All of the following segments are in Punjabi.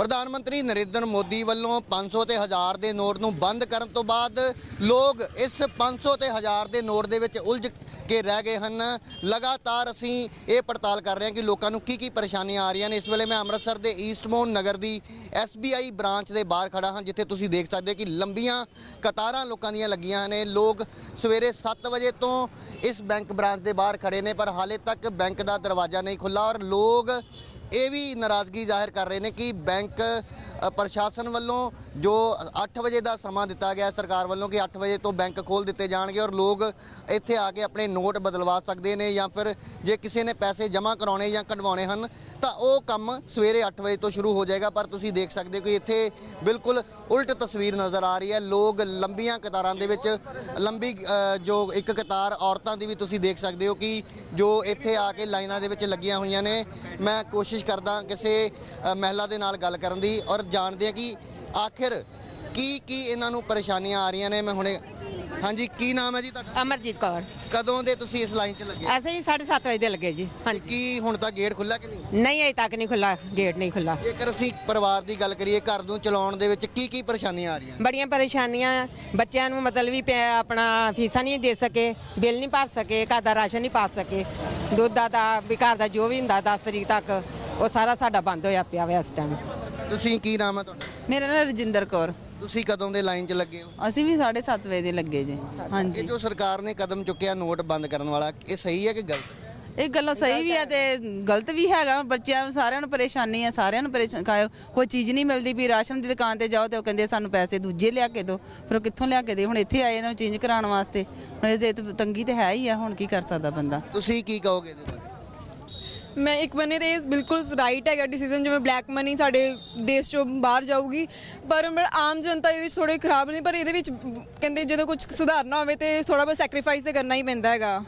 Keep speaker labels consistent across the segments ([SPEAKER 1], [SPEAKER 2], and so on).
[SPEAKER 1] ਪ੍ਰਧਾਨ ਮੰਤਰੀ ਨਰਿੰਦਰ ਮੋਦੀ ਵੱਲੋਂ 500 ਤੇ 1000 ਦੇ ਨੋਟ ਨੂੰ ਬੰਦ ਕਰਨ ਤੋਂ ਬਾਅਦ ਲੋਕ ਇਸ 500 ਤੇ 1000 ਦੇ ਨੋਟ ਦੇ ਵਿੱਚ ਉਲਝ ਕੇ ਰਹਿ ਗਏ ਹਨ। ਲਗਾਤਾਰ ਅਸੀਂ ਇਹ ਪੜਤਾਲ ਕਰ ਰਹੇ ਹਾਂ ਕਿ ਲੋਕਾਂ ਨੂੰ ਕੀ ਕੀ ਪਰੇਸ਼ਾਨੀਆਂ ਆ ਰਹੀਆਂ ਨੇ। ਇਸ ਵੇਲੇ ਮੈਂ ਅੰਮ੍ਰਿਤਸਰ ਦੇ ਈਸਟ ਈਸਟਮੋਨ ਨਗਰ ਦੀ SBI ਬ੍ਰਾਂਚ ਦੇ ਬਾਹਰ ਖੜਾ ਹਾਂ, ਜਿੱਥੇ ਤੁਸੀਂ ਦੇਖ ਸਕਦੇ ਹੋ ਕਿ ਲੰਬੀਆਂ ਕਤਾਰਾਂ ਲੋਕਾਂ ਦੀਆਂ ਲੱਗੀਆਂ ਨੇ। ਲੋਕ ਸਵੇਰੇ 7 ਵਜੇ ਤੋਂ ਇਸ ਬੈਂਕ ਬ੍ਰਾਂਚ ਦੇ ਬਾਹਰ ਖੜੇ ਨੇ, ਪਰ ਹਾਲੇ ਤੱਕ ਬੈਂਕ ਦਾ ਦਰਵਾਜ਼ਾ ਨਹੀਂ ਖੁੱਲਾ ਔਰ ਲੋਕ ਇਹ ਵੀ ਨਾਰਾਜ਼ਗੀ ਜ਼ਾਹਿਰ ਕਰ ਰਹੇ ਨੇ ਕਿ ਬੈਂਕ ਪ੍ਰਸ਼ਾਸਨ ਵੱਲੋਂ ਜੋ 8 ਵਜੇ ਦਾ ਸਮਾਂ ਦਿੱਤਾ ਗਿਆ ਸਰਕਾਰ ਵੱਲੋਂ ਕਿ 8 ਵਜੇ ਤੋਂ ਬੈਂਕ ਖੋਲ ਦਿੱਤੇ ਜਾਣਗੇ ਔਰ ਲੋਕ ਇੱਥੇ ਆ ਕੇ ਆਪਣੇ ਨੋਟ ਬਦਲਵਾ ਸਕਦੇ ਨੇ ਜਾਂ ਫਿਰ ਜੇ ਕਿਸੇ ਨੇ ਪੈਸੇ ਜਮ੍ਹਾਂ ਕਰਾਉਣੇ ਜਾਂ ਕਢਵਾਉਣੇ ਹਨ, ਤਾਂ ਉਹ ਕੰਮ ਸਵੇਰੇ 8 ਵਜੇ ਤੋਂ ਸ਼ੁਰੂ ਹੋ ਜਾਏਗਾ। ਪਰ ਤੁਸੀਂ ਦੇਖ ਸਕਦੇ ਹੋ ਕਿ ਇੱਥੇ ਬਿਲਕੁਲ ਉਲਟ ਤਸਵੀਰ ਨਜ਼ਰ ਆ ਰਹੀ ਹੈ। ਲੋਕ ਲੰਬੀਆਂ ਕਤਾਰਾਂ ਦੇ ਵਿੱਚ, ਲੰਬੀ ਜੋ ਇੱਕ ਕਤਾਰ ਔਰਤਾਂ ਦੀ ਵੀ ਤੁਸੀਂ ਦੇਖ ਸਕਦੇ ਹੋ ਕਿ ਜੋ ਇੱਥੇ ਆ ਕੇ ਲਾਈਨਾਂ ਦੇ ਵਿੱਚ ਲੱਗੀਆਂ ਹੋਈਆਂ ਨੇ। ਮੈਂ ਕੋਸ਼ਿਸ਼ ਕਰਦਾ ਕਿਸੇ ਮਹਿਲਾ ਦੇ ਨਾਲ ਗੱਲ ਕਰਨ ਦੀ ਔਰ ਜਾਣਦੇ ਆ ਕਿ ਆਖਿਰ ਕੀ ਕੀ ਇਹਨਾਂ ਨੂੰ ਪਰੇਸ਼ਾਨੀਆਂ ਆ ਰਹੀਆਂ ਨੇ? ਮੈਂ ਹੁਣੇ ਹਾਂਜੀ ਕੀ ਨਾਮ ਹੈ ਜੀ ਤੁਹਾਡਾ?
[SPEAKER 2] ਅਮਰਜੀਤ ਕੌਰ।
[SPEAKER 1] ਕਦੋਂ ਦੇ ਤੁਸੀਂ ਇਸ ਲਾਈਨ 'ਚ ਲੱਗੇ?
[SPEAKER 2] ਐਸੇ ਹੀ 7:30 ਵਜੇ ਦੇ ਲੱਗੇ ਜੀ। ਹਾਂਜੀ।
[SPEAKER 1] ਕੀ ਹੁਣ ਤੱਕ ਗੇਟ ਖੁੱਲਾ ਕਿ ਨਹੀਂ?
[SPEAKER 2] ਨਹੀਂ ਅਜੇ ਤੱਕ ਨਹੀਂ ਖੁੱਲਾ ਗੇਟ ਨਹੀਂ ਖੁੱਲਾ
[SPEAKER 1] ਜੇਕਰ ਅਸੀਂ ਪਰਿਵਾਰ ਦੀ ਗੱਲ ਕਰੀਏ ਘਰ ਨੂੰ ਚਲਾਉਣ ਦੇ ਵਿੱਚ ਕੀ ਕੀ ਪਰੇਸ਼ਾਨੀਆਂ ਆ ਰਹੀਆਂ?
[SPEAKER 2] ਬੜੀਆਂ ਪਰੇਸ਼ਾਨੀਆਂ। ਬੱਚਿਆਂ ਨੂੰ ਮਤਲਬ ਵੀ ਪਿਆ- ਆਪਣਾ ਫੀਸਾਂ ਨਹੀਂ ਦੇ ਸਕੇ ਬਿੱਲ ਨਹੀਂ ਭਰ ਸਕੇ ਘਰ ਦਾ ਰਾਸ਼ਨ ਨਹੀਂ ਪਾ ਸਕੇ। ਦੁੱਧ ਦਾ ਤਾਂ ਵੀ ਘਰ ਦਾ ਜੋ ਵੀ ਹੁੰਦਾ 10 ਤਰੀਕ ਤੱਕ ਉਹ ਸਾਰਾ ਸਾਡਾ ਬੰਦ ਹੋਇਆ ਪਿਆ ਵਾ ਇਸ ਟਾਈਮ
[SPEAKER 1] ਤੁਸੀਂ ਕੀ ਨਾਮ ਹੈ ਤੁਹਾਡਾ?
[SPEAKER 3] ਮੇਰਾ ਨਾਮ ਰਜਿੰਦਰ ਕੌਰ।
[SPEAKER 1] ਤੁਸੀਂ ਕਦੋਂ ਦੇ ਲਾਈਨ 'ਚ ਲੱਗੇ ਹੋ?
[SPEAKER 3] ਅਸੀਂ ਵੀ 7:30 ਵਜੇ ਦੇ ਲੱਗੇ ਜੀ।
[SPEAKER 1] ਇਹ
[SPEAKER 3] ਹਾਂਜੀ
[SPEAKER 1] ਜੋ ਸਰਕਾਰ ਨੇ ਕਦਮ ਚੁੱਕਿਆ ਨੋਟ ਬੰਦ ਕਰਨ ਵਾਲਾ ਇਹ ਸਹੀ ਹੈ ਕਿ ਗਲਤ?
[SPEAKER 3] ਇਹ ਗੱਲੋਂ ਸਹੀ ਵੀ ਹੈ ਤੇ ਗਲਤ ਵੀ ਹੈਗਾ। ਬੱਚਿਆਂ ਨੂੰ ਸਾਰਿਆਂ ਨੂੰ ਪਰੇਸ਼ਾਨੀ ਹੈ ਸਾਰਿਆਂ ਨੂੰ ਪਰੇਸ਼ਾਨ ਕੋਈ ਚੀਜ਼ ਨਹੀਂ ਮਿਲਦੀ ਵੀ ਰਾਸ਼ਨ ਦੀ ਦੁਕਾਨ ਤੇ ਜਾਓ ਤੇ ਉਹ ਕਹਿੰਦੇ ਸਾਨੂੰ ਪੈਸੇ ਦੂਜੇ ਲਿਆ ਕੇ ਦਿਓ ਫਿਰ ਉਹ ਕਿੱਥੋਂ ਲਿਆ ਕੇ ਦੇ? ਹੁਣ ਇੱਥੇ ਆਏ ਇਹਨਾਂ ਨੂੰ ਚੇਂਜ ਕਰਾਉਣ ਵਾਸਤੇ। ਹੁਣ ਇਹ ਤੇ ਤੰਗੀ ਤੇ ਹੈ ਹੀ ਆ ਹੁਣ ਕੀ ਕਰ ਸਕਦਾ ਬੰਦਾ?
[SPEAKER 1] ਤੁਸੀਂ ਕੀ ਕਹੋਗੇ ਇਹਦੇ ਬਾਰੇ?
[SPEAKER 4] ਮੈਂ ਇੱਕ ਬੰਨੇ ਤੇ ਇਹ ਬਿਲਕੁਲ ਰਾਈਟ ਹੈਗਾ ਡਿਸੀਜਨ ਜਿਵੇਂ ਬਲੈਕ ਮਨੀ ਸਾਡੇ ਦੇਸ਼ ਚੋਂ ਬਾਹਰ ਜਾਊਗੀ। ਪਰ ਮੈਂ ਆਮ ਜਨਤਾ ਇਹਦੇ ਵਿੱਚ ਥੋੜੇ ਖਰਾਬ ਨੇ ਪਰ ਇਹਦੇ ਵਿੱਚ ਕਹਿੰਦੇ ਜਦੋਂ ਕੁਝ ਸੁਧਾਰਨਾ ਹੋਵੇ ਤੇ ਥੋੜਾ ਬਹੁਤ ਸੈਕਰੀਫਾਈਸ ਤੇ ਕਰਨਾ ਹੀ ਪੈਂਦਾ ਹੈਗਾ।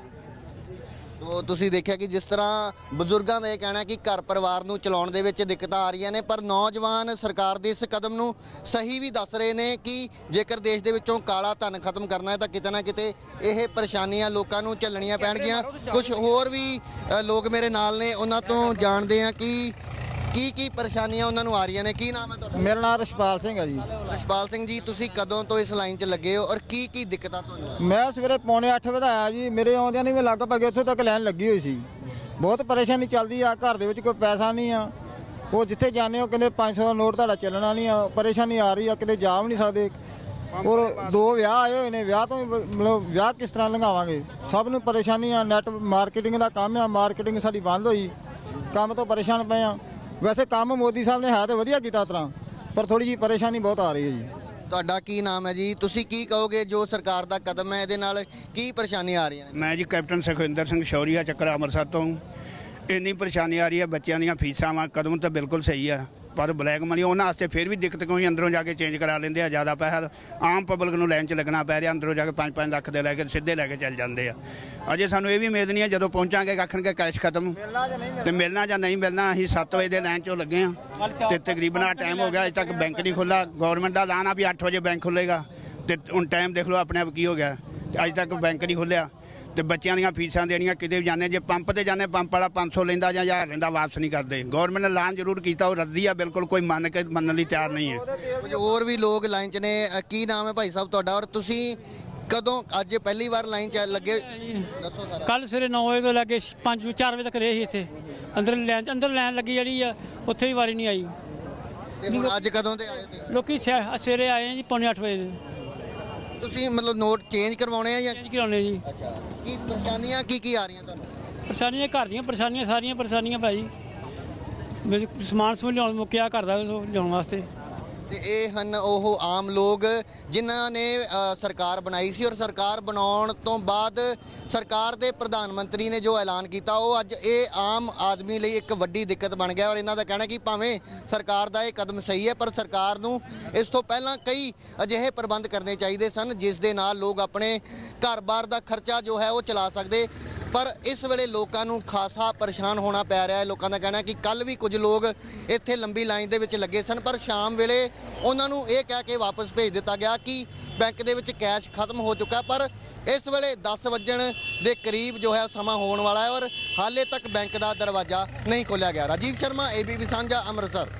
[SPEAKER 1] ਤੋ ਤੁਸੀਂ ਦੇਖਿਆ ਕਿ ਜਿਸ ਤਰ੍ਹਾਂ ਬਜ਼ੁਰਗਾਂ ਦਾ ਇਹ ਕਹਿਣਾ ਕਿ ਘਰ ਪਰਿਵਾਰ ਨੂੰ ਚਲਾਉਣ ਦੇ ਵਿੱਚ ਦਿੱਕਤਾਂ ਆ ਰਹੀਆਂ ਨੇ ਪਰ ਨੌਜਵਾਨ ਸਰਕਾਰ ਦੇ ਇਸ ਕਦਮ ਨੂੰ ਸਹੀ ਵੀ ਦੱਸ ਰਹੇ ਨੇ ਕਿ ਜੇਕਰ ਦੇਸ਼ ਦੇ ਵਿੱਚੋਂ ਕਾਲਾ ਧਨ ਖਤਮ ਕਰਨਾ ਹੈ ਤਾਂ ਕਿਤੇ ਨਾ ਕਿਤੇ ਇਹ ਪਰੇਸ਼ਾਨੀਆਂ ਲੋਕਾਂ ਨੂੰ ਝੱਲਣੀਆਂ ਪੈਣਗੀਆਂ। ਕੁਝ ਹੋਰ ਵੀ ਲੋਕ ਮੇਰੇ ਨਾਲ ਨੇ ਉਹਨਾਂ ਤੋਂ ਜਾਣਦੇ ਆ ਕਿ ਕੀ ਕੀ ਪਰੇਸ਼ਾਨੀਆਂ ਉਹਨਾਂ ਨੂੰ ਆ ਰਹੀਆਂ ਨੇ? ਕੀ ਨਾਮ ਹੈ ਤੁਹਾਡਾ?
[SPEAKER 5] ਮੇਰਾ ਨਾਮ ਰਸ਼ਪਾਲ ਸਿੰਘ ਹੈ ਜੀ।
[SPEAKER 1] ਰਸ਼ਪਾਲ ਸਿੰਘ ਜੀ ਤੁਸੀਂ ਕਦੋਂ ਤੋਂ ਇਸ ਲਾਈਨ 'ਚ ਲੱਗੇ ਹੋ ਔਰ ਕੀ ਕੀ ਦਿੱਕਤਾਂ ਤੁਹਾਨੂੰ
[SPEAKER 5] ਮੈਂ ਸਵੇਰੇ ਪੌਣੇ 8 ਵਜੇ ਆਇਆ ਜੀ ਮੇਰੇ ਆਉਂਦਿਆਂ ਨਹੀਂ ਮੈਂ ਲਗਭਗ ਇੱਥੇ ਤੱਕ ਲਾਈਨ ਲੱਗੀ ਹੋਈ ਸੀ। ਬਹੁਤ ਪਰੇਸ਼ਾਨੀ ਚੱਲਦੀ ਆ ਘਰ ਦੇ ਵਿੱਚ ਕੋਈ ਪੈਸਾ ਨਹੀਂ ਆ। ਉਹ ਜਿੱਥੇ ਜਾਂਦੇ ਹੋ ਕਹਿੰਦੇ 500 ਦਾ ਨੋਟ ਤੁਹਾਡਾ ਚੱਲਣਾ ਨਹੀਂ ਆ ਪਰੇਸ਼ਾਨੀ ਆ ਰਹੀ ਆ ਕਿਤੇ ਜਾ ਵੀ ਨਹੀਂ ਸਕਦੇ। ਔਰ ਦੋ ਵਿਆਹ ਆਏ ਹੋਏ ਨੇ ਵਿਆਹ ਤੋਂ ਮਤਲਬ ਵਿਆਹ ਕਿਸ ਤਰ੍ਹਾਂ ਲੰਘਾਵਾਂਗੇ? ਸਭ ਨੂੰ ਪਰੇਸ਼ਾਨੀ ਆ ਨੈਟ ਮਾਰਕੀਟਿੰਗ ਦਾ ਕੰਮ ਆ ਮਾਰਕੀਟਿੰਗ ਸਾਡੀ ਬੰਦ ਹੋਈ। ਕੰਮ ਤੋਂ ਪਰੇਸ਼ਾਨ ਪਏ ਆ। ਵੈਸੇ ਕੰਮ ਮੋਦੀ ਸਾਹਿਬ ਨੇ ਹੈ ਤੇ ਵਧੀਆ ਕੀਤਾ ਤਰ੍ਹਾਂ ਪਰ ਥੋੜੀ ਜੀ ਪਰੇਸ਼ਾਨੀ ਬਹੁਤ ਆ ਰਹੀ ਹੈ ਜੀ।
[SPEAKER 1] ਤੁਹਾਡਾ ਕੀ ਨਾਮ ਹੈ ਜੀ? ਤੁਸੀਂ ਕੀ ਕਹੋਗੇ ਜੋ ਸਰਕਾਰ ਦਾ ਕਦਮ ਹੈ ਇਹਦੇ ਨਾਲ ਕੀ ਪਰੇਸ਼ਾਨੀ ਆ ਰਹੀਆਂ ਨੇ?
[SPEAKER 6] ਮੈਂ ਜੀ ਕੈਪਟਨ ਸੁਖਵਿੰਦਰ ਸਿੰਘ ਸ਼ੌਰੀਆ ਚੱਕਰ ਅੰਮ੍ਰਿਤਸਰ ਤੋਂ। ਇੰਨੀ ਪਰੇਸ਼ਾਨੀ ਆ ਰਹੀ ਹੈ ਬੱਚਿਆਂ ਦੀਆਂ ਫੀਸਾਂ ਵਾ ਕਦਮ ਤਾਂ ਬਿਲਕੁਲ ਸਹੀ ਆ। ਪਰ ਬਲੈਕ ਮਨੀ ਉਹਨਾਂ ਵਾਸਤੇ ਫਿਰ ਵੀ ਦਿੱਕਤ ਕੋਈ ਅੰਦਰੋਂ ਜਾ ਕੇ ਚੇਂਜ ਕਰਾ ਲੈਂਦੇ ਆ ਜ਼ਿਆਦਾ ਪੈਸਾ ਆਮ ਪਬਲਿਕ ਨੂੰ ਲਾਈਨ 'ਚ ਲੱਗਣਾ ਪੈ ਰਿਹਾ ਅੰਦਰੋਂ ਜਾ ਕੇ 5-5 ਲੱਖ ਦੇ ਲੈ ਕੇ ਸਿੱਧੇ ਲੈ ਕੇ ਚੱਲ ਜਾਂਦੇ ਆ। ਅਜੇ ਸਾਨੂੰ ਇਹ ਵੀ ਉਮੀਦ ਨਹੀਂ ਹੈ ਜਦੋਂ ਪਹੁੰਚਾਂਗੇ ਆਖਣਗੇ ਕੈਸ਼ ਖਤਮ। ਤੇ ਮਿਲਣਾ ਜਾਂ ਨਹੀਂ ਮਿਲਣਾ ਅਸੀਂ 7 ਵਜੇ ਦੇ ਲਾਈਨ 'ਚੋਂ ਲੱਗੇ ਆ। ਤੇ ਤਕਰੀਬਨ ਆ ਟਾਈਮ ਹੋ ਗਿਆ ਅਜੇ ਤੱਕ ਬੈਂਕ ਨਹੀਂ ਖੁੱਲਾ ਗਵਰਨਮੈਂਟ ਦਾ ਐਲਾਨ ਆ ਵੀ 8 ਵਜੇ ਬੈਂਕ ਖੁੱਲੇਗਾ ਤੇ ਹੁਣ ਟਾਈਮ ਦੇਖ ਲਓ ਆਪਣੇ ਆਪ ਕੀ ਹੋ ਗਿਆ। ਅਜੇ ਤੱਕ ਬੈਂਕ ਨਹੀਂ ਖੁੱਲਿਆ ਤੇ ਬੱਚਿਆਂ ਦੀਆਂ ਫੀਸਾਂ ਦੇਣੀਆਂ ਕਿਤੇ ਵੀ ਜਾਂਦੇ ਜੇ ਪੰਪ ਤੇ ਜਾਂਦੇ ਪੰਪ ਵਾਲਾ 500 ਲੈਂਦਾ ਜਾਂ 1000 ਲੈਂਦਾ ਵਾਪਸ ਨਹੀਂ ਕਰਦੇ। ਗਵਰਨਮੈਂਟ ਨੇ ਐਲਾਨ ਜ਼ਰੂਰ ਕੀਤਾ ਉਹ ਰੱਦੀ ਆ ਬਿਲਕੁਲ ਕੋਈ ਮੰਨ ਕੇ ਮੰਨਣ ਲਈ ਤਿਆਰ ਨਹੀਂ ਹੈ।
[SPEAKER 1] ਕੁਝ ਹੋਰ ਵੀ ਲੋਕ ਲਾਈਨ 'ਚ ਨੇ ਅ, ਕੀ ਨਾਮ ਹੈ ਭਾਈ ਸਾਹਿਬ ਤੁਹਾਡਾ? ਔਰ ਤੁਸੀਂ ਕਦੋਂ ਅੱਜ ਪਹਿਲੀ ਵਾਰ ਲਾਈਨ 'ਚ ਲੱਗੇ ਦੱਸੋ ਸਾਰਾ।
[SPEAKER 7] ਕੱਲ ਸਵੇਰੇ 9 ਵਜੇ ਤੋਂ ਲੈ ਕੇ 5 4 ਵਜੇ ਤੱਕ ਰਹੇ ਸੀ ਇੱਥੇ। ਅੰਦਰ ਲਾਈਨ ਅੰਦਰ ਲਾਈਨ ਲੱਗੀ ਜਿਹੜੀ ਆ ਉੱਥੇ ਵੀ ਵਾਰੀ ਨਹੀਂ ਆਈ।
[SPEAKER 1] ਤੇ ਹੁਣ ਅੱਜ ਕਦੋਂ ਤੇ ਆਏ ਤੇ
[SPEAKER 7] ਲੋਕੀ ਸਵੇਰੇ ਸਵੇਰੇ ਆਏ ਆ ਜੀ ਪੌਣੇ 8 ਵਜੇ ਦੇ।
[SPEAKER 1] ਤੁਸੀਂ ਮਤਲਬ ਨੋਟ ਚੇਂਜ ਕਰਵਾਉਣੇ ਆ ਜਾਂ
[SPEAKER 7] ਚੇਂਜ ਕਰਾਉਣੇ ਜੀ।
[SPEAKER 1] ਅੱਛਾ ਕੀ ਪਰੇਸ਼ਾਨੀਆਂ ਕੀ ਕੀ ਆ ਰਹੀਆਂ ਤੁਹਾਨੂੰ?
[SPEAKER 7] ਪਰੇਸ਼ਾਨੀਆਂ ਘਰ ਦੀਆਂ ਪਰੇਸ਼ਾਨੀਆਂ ਸਾਰੀਆਂ ਪਰੇਸ਼ਾਨੀਆਂ ਭਾਈ ਸਮਾਨ ਸਮੂਨ ਲਿਆਉਣ ਮੁੱਕਿਆ ਘਰ ਦਾ ਲਿਆਉਣ ਵਾਸਤੇ।
[SPEAKER 1] ਤੇ ਇਹ ਹਨ ਉਹ ਆਮ ਲੋਕ ਜਿਨ੍ਹਾਂ ਨੇ ਸਰਕਾਰ ਬਣਾਈ ਸੀ ਔਰ ਸਰਕਾਰ ਬਣਾਉਣ ਤੋਂ ਬਾਅਦ ਸਰਕਾਰ ਦੇ ਪ੍ਰਧਾਨ ਮੰਤਰੀ ਨੇ ਜੋ ਐਲਾਨ ਕੀਤਾ, ਉਹ ਅੱਜ ਇਹ ਆਮ ਆਦਮੀ ਲਈ ਇੱਕ ਵੱਡੀ ਦਿੱਕਤ ਬਣ ਗਿਆ ਔਰ ਇਹਨਾਂ ਦਾ ਕਹਿਣਾ ਕਿ ਭਾਵੇਂ ਸਰਕਾਰ ਦਾ ਇਹ ਕਦਮ ਸਹੀ ਹੈ, ਪਰ ਸਰਕਾਰ ਨੂੰ ਇਸ ਤੋਂ ਪਹਿਲਾਂ ਕਈ ਅਜਿਹੇ ਪ੍ਰਬੰਧ ਕਰਨੇ ਚਾਹੀਦੇ ਸਨ, ਜਿਸ ਦੇ ਨਾਲ ਲੋਕ ਆਪਣੇ ਘਰ-ਬਾਰ ਦਾ ਖਰਚਾ ਜੋ ਹੈ ਉਹ ਚਲਾ ਸਕਦੇ ਪਰ ਇਸ ਵੇਲੇ ਲੋਕਾਂ ਨੂੰ ਖਾਸਾ ਪਰੇਸ਼ਾਨ ਹੋਣਾ ਪੈ ਰਿਹਾ ਹੈ। ਲੋਕਾਂ ਦਾ ਕਹਿਣਾ ਕਿ ਕੱਲ ਵੀ ਕੁਝ ਲੋਕ ਇੱਥੇ ਲੰਬੀ ਲਾਈਨ ਦੇ ਵਿੱਚ ਲੱਗੇ ਸਨ, ਪਰ ਸ਼ਾਮ ਵੇਲੇ ਉਹਨਾਂ ਨੂੰ ਇਹ ਕਹਿ ਕੇ ਵਾਪਸ ਭੇਜ ਦਿੱਤਾ ਗਿਆ ਕਿ ਬੈਂਕ ਦੇ ਵਿੱਚ ਕੈਸ਼ ਖਤਮ ਹੋ ਚੁੱਕਾ, ਪਰ ਇਸ ਵੇਲੇ 10 ਵਜਣ ਦੇ ਕਰੀਬ ਜੋ ਹੈ ਸਮਾਂ ਹੋਣ ਵਾਲਾ ਹੈ ਔਰ ਹਾਲੇ ਤੱਕ ਬੈਂਕ ਦਾ ਦਰਵਾਜ਼ਾ ਨਹੀਂ ਖੋਲ੍ਹਿਆ ਗਿਆ। ਰਾਜੀਵ ਸ਼ਰਮਾ ਏਬੀਪੀ ਸਾਂਝਾ, ਅੰਮ੍ਰਿਤਸਰ।